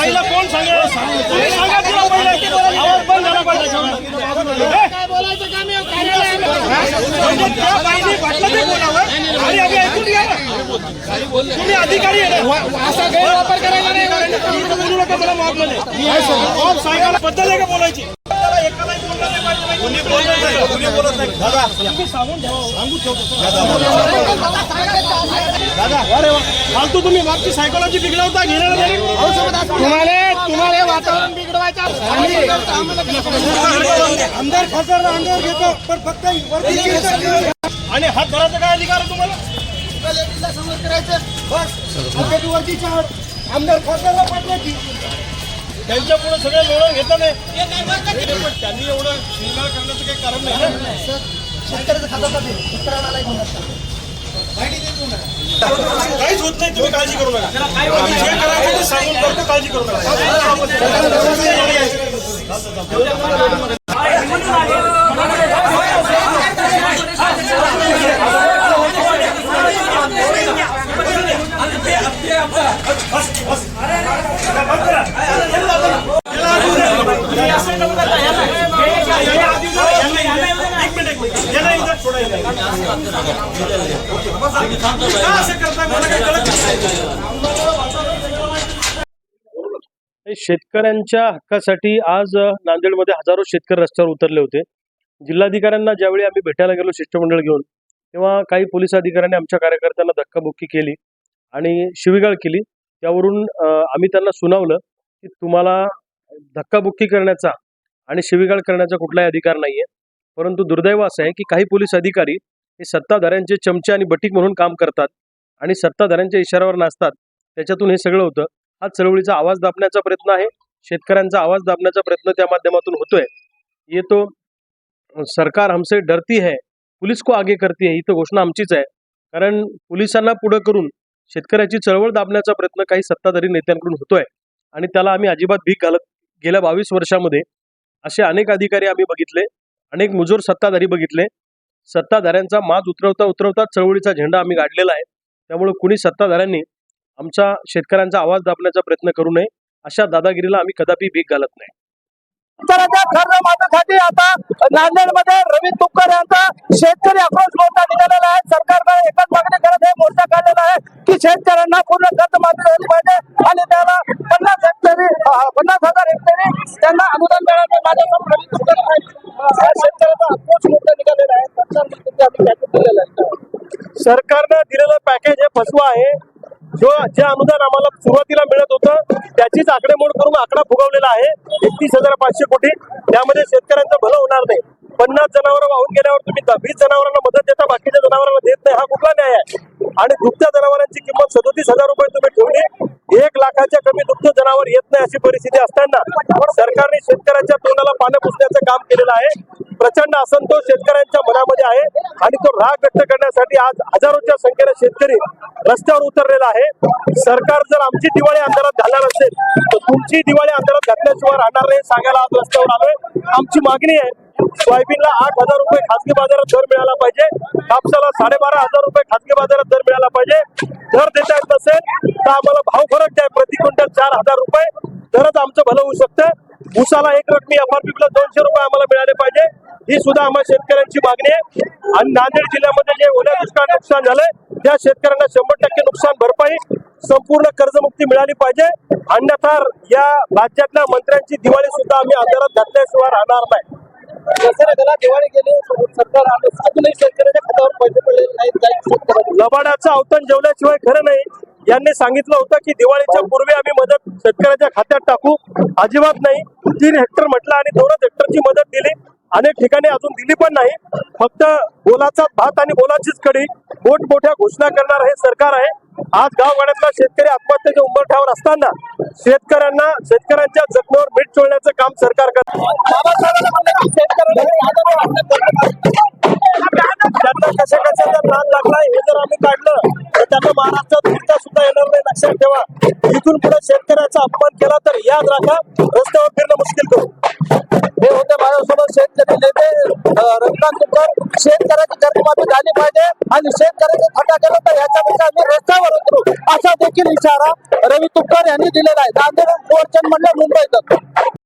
पहिला कोण सांगेल? सांगा तुला पहिले. आवाज बंद झाला पाहिजे तुम्ही अधिकारी असा गैरवापर करायला नाही बोलू नका मला मॉब पद्धत आहे का बोलायची एकालाही बोललं नाही पाहिजे. कुणी बोलत नाही. कुणी बोलत नाही. तुम्ही सांगून ठेवा. सांगून ठेवतो. दादा अरे वा. फालतू तुम्ही मागची सायकोलॉजी बिघडवता घेणार नाही तुम्हाला तुम्हाला वातावरण बिघडवायचं आमदार खासदार अंगावर घेतो पण फक्त. आणि हात धरायचा काय अधिकार तुम्हाला समोर करायचं बस वरती चढ आमदार खासदारला पाठवायची त्यांच्या पुढे सगळे लोळून घेतलं नाही पण त्यांनी एवढं शिंगाळ करण्याचं काही कारण नाही ना शेतकऱ्याचं खातं का ते? शेतकऱ्याला नाही म्हणत. काहीच होत नाही तुम्ही काळजी करू नका आम्ही जे करायचं ते सांगून करतो काळजी करू नका एक मिनिट एक मिनिट याला इथं सोडायचं का असं करताय मला काही कळत नाही. शेतकऱ्यांच्या हक्कासाठी आज नांदेडमध्ये हजारो शेतकरी रस्त्यावर उतरले होते. जिल्हाधिकाऱ्यांना ज्यावेळी आम्ही भेटायला गेलो शिष्टमंडळ घेऊन तेव्हा काही पोलीस अधिकाऱ्यांनी आमच्या कार्यकर्त्यांना धक्काबुक्की केली आणि शिवीगाळ केली. त्यावरून आम्ही त्यांना सुनावलं की तुम्हाला धक्काबुक्की करण्याचा आणि शिवीगाळ करण्याचा कुठलाही अधिकार नाहीये. परंतु दुर्दैव असं आहे की काही पोलीस अधिकारी हे सत्ताधाऱ्यांचे चमचे आणि बटीक म्हणून काम करतात आणि सत्ताधाऱ्यांच्या इशाऱ्यावर नाचतात. त्याच्यातून हे सगळं होतं. हा चळवळीचा आवाज दाबण्याचा प्रयत्न आहे. शेतकऱ्यांचा आवाज दाबण्याचा प्रयत्न त्या माध्यमातून होतोय. ये तो सरकार हमसे डरती है पुलिस को आगे करती है ही तर घोषणा आमचीच आहे. कारण पोलिसांना पुढं करून शेतकऱ्याची चळवळ दाबण्याचा प्रयत्न काही सत्ताधारी नेत्यांकडून होतोय. आणि त्याला आम्ही अजिबात भीक घालत गेल्या बावीस वर्षामध्ये असे अनेक अधिकारी आम्ही बघितले अनेक मुजोर सत्ताधारी बघितले. सत्ताधाऱ्यांचा माज उतरवता उतरवता चळवळीचा झेंडा आम्ही गाडलेला आहे. त्यामुळे कुणी सत्ताधाऱ्यांनी आमचा शेतकऱ्यांचा आवाज दाबण्याचा प्रयत्न करू नये. अशा दादागिरीला आम्ही कदापि भीक घालत नाही. शेतकऱ्याच्या कर्जमाफीसाठी आता नांदेडमध्ये रवी तुपकर यांचा शेतकरी आक्रोश मोर्चा निघालेला आहे. सरकारकडे एकच मागणी करत हे मोर्चा काढलेला आहे की शेतकऱ्यांना पूर्ण कर्जमाफी झाली पाहिजे आणि त्याला पन्नास हेक्टरी पन्नास हजार हेक्टरी त्यांना सरकारनं दिलेलं पॅकेज हे फसवा आहे. जो जे अनुदान आम्हाला सुरुवातीला मिळत होतं त्याचीच आकडेमोड करून आकडा फुगवलेला आहे. एकतीस हजार पाचशे कोटी. त्यामध्ये शेतकऱ्यांचं भलं होणार नाही. पन्नास जनावर वाहून गेल्यावर तुम्ही वीस जनावरांना मदत देता बाकीच्या जनावरांना देत नाही हा कुठला न्याय आहे? आणि दुभत्या जनावरांची किंमत सदोतीस हजार रुपये तुम्ही ठेवली. एक लाखाच्या कमी दुग्ध जनावर येत नाही अशी परिस्थिती असताना सरकारने शेतकऱ्याच्या तोंडाला पानं पुसण्याचं काम केलेलं आहे. प्रचंड असंतोष शेतकऱ्यांच्या मनामध्ये आहे आणि तो राग व्यक्त करण्यासाठी आज हजारोच्या संख्येने शेतकरी रस्त्यावर उतरलेला आहे. सरकार जर आमची दिवाळी अंधारात घालणार असेल तर तुमची दिवाळी अंधारात घातल्याशिवाय राहणार नाही सांगायला आज रस्त्यावर आलोय. आमची मागणी आहे सोयाबीनला आठ हजार रुपये खासगी बाजारात दर मिळाला पाहिजे. कापसाला साडेबारा हजार रुपये खासगी बाजारात दर मिळाला पाहिजे. दर देता येत नसेल तर आम्हाला भाव फरक द्या प्रति क्विंटल चार हजार रुपये. तरच आमचं भलं होऊ शकतं. ऊसाला एक रकमी एमआरपी प्लस दोनशे रुपये आम्हाला मिळाले पाहिजे. ही सुद्धा आम्हाला शेतकऱ्यांची मागणी आहे. आणि नांदेड जिल्ह्यामध्ये जे ओल्या दुष्काळ नुकसान झालंय त्या शेतकऱ्यांना शंभर टक्के नुकसान भरपाई संपूर्ण कर्जमुक्ती मिळाली पाहिजे. अन्यथा या राज्यातल्या मंत्र्यांची दिवाळी सुद्धा आम्ही अंधारात घातल्याशिवाय राहणार नाही. दिवाळी गेली सरकार आलं अजूनही शेतकऱ्याच्या खात्यावर पैसे पडलेले नाहीत. काही शेतकऱ्यांना लबाडाचं अवतन जेवल्याशिवाय खरं नाही. यांनी सांगितलं होतं की दिवाळीच्या पूर्वी आम्ही मदत शेतकऱ्याच्या खात्यात टाकू. अजिबात नाही. तीन हेक्टर म्हटलं आणि दोनच हेक्टरची मदत दिली. अनेक ठिकाणी अजून दिली पण नाही. फक्त बोलाचा भात आणि बोलाचीच कडी. मोठमोठ्या घोषणा करणार हे सरकार आहे. आज गावगाड्यातला शेतकरी आत्महत्येच्या उंबरठ्यावर असताना शेतकऱ्यांना शेतकऱ्यांच्या जखमेवर मीठ चोळण्याचं काम सरकार करत इथून पुढे शेतकऱ्याचा अपमान केला तर याद राखा रस्त्यावर फिरणं मुश्किल करू. हे होते माझ्यासोबत शेतकरी नेते अं, रविकांत तुपकर शेतकऱ्याची कर्जमाफी झाली पाहिजे आणि शेतकऱ्याचा थटा केला तर याच्यापेक्षा आम्ही रस्त्यावर उतरू असा देखील इशारा रवी तुपकर यांनी दिलेला आहे. नांदेड मोर्चन म्हणलं मुंबईत